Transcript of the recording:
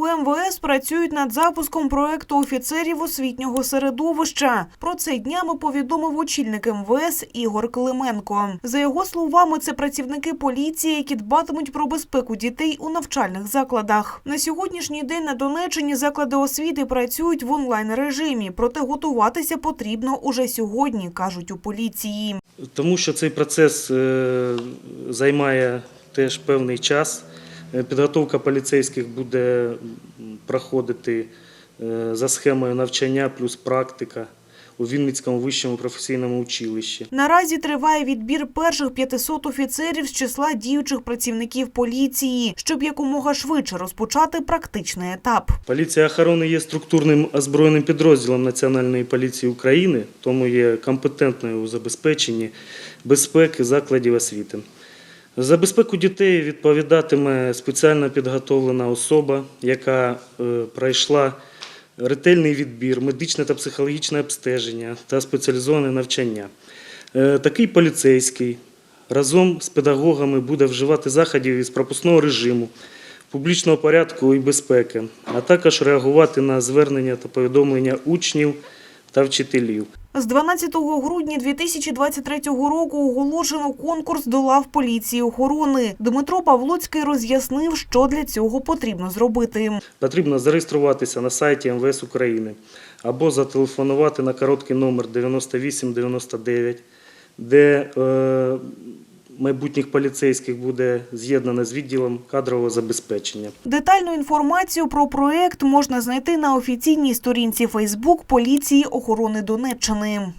У МВС працюють над запуском проекту офіцерів освітнього середовища. Про це днями повідомив очільник МВС Ігор Клименко. За його словами, це працівники поліції, які дбатимуть про безпеку дітей у навчальних закладах. На сьогоднішній день на Донеччині заклади освіти працюють в онлайн режимі, проте готуватися потрібно уже сьогодні, кажуть у поліції. Тому що цей процес е, займає теж певний час. Е, Підготовка поліцейських буде проходити е, за схемою навчання плюс практика у Вінницькому вищому професійному училищі. Наразі триває відбір перших 500 офіцерів з числа діючих працівників поліції, щоб якомога швидше розпочати практичний етап. Поліція охорони є структурним озброєним підрозділом Національної поліції України, тому є компетентною у забезпеченні безпеки закладів освіти. За безпеку дітей відповідатиме спеціально підготовлена особа, яка е, пройшла ретельний відбір, медичне та психологічне обстеження та спеціалізоване навчання. Е, Такий поліцейський разом з педагогами буде вживати заходів із пропускного режиму, публічного порядку і безпеки, а також реагувати на звернення та повідомлення учнів та вчителів. З 12 грудня 2023 року оголошено конкурс до лав поліції охорони. Дмитро Павлоцький роз'яснив, що для цього потрібно зробити. Потрібно зареєструватися на сайті МВС України або зателефонувати на короткий номер 9899, де е, майбутніх поліцейських буде з'єднане з відділом кадрового забезпечення. Детальну інформацію про проект можна знайти на офіційній сторінці Фейсбук поліції охорони Донеччини.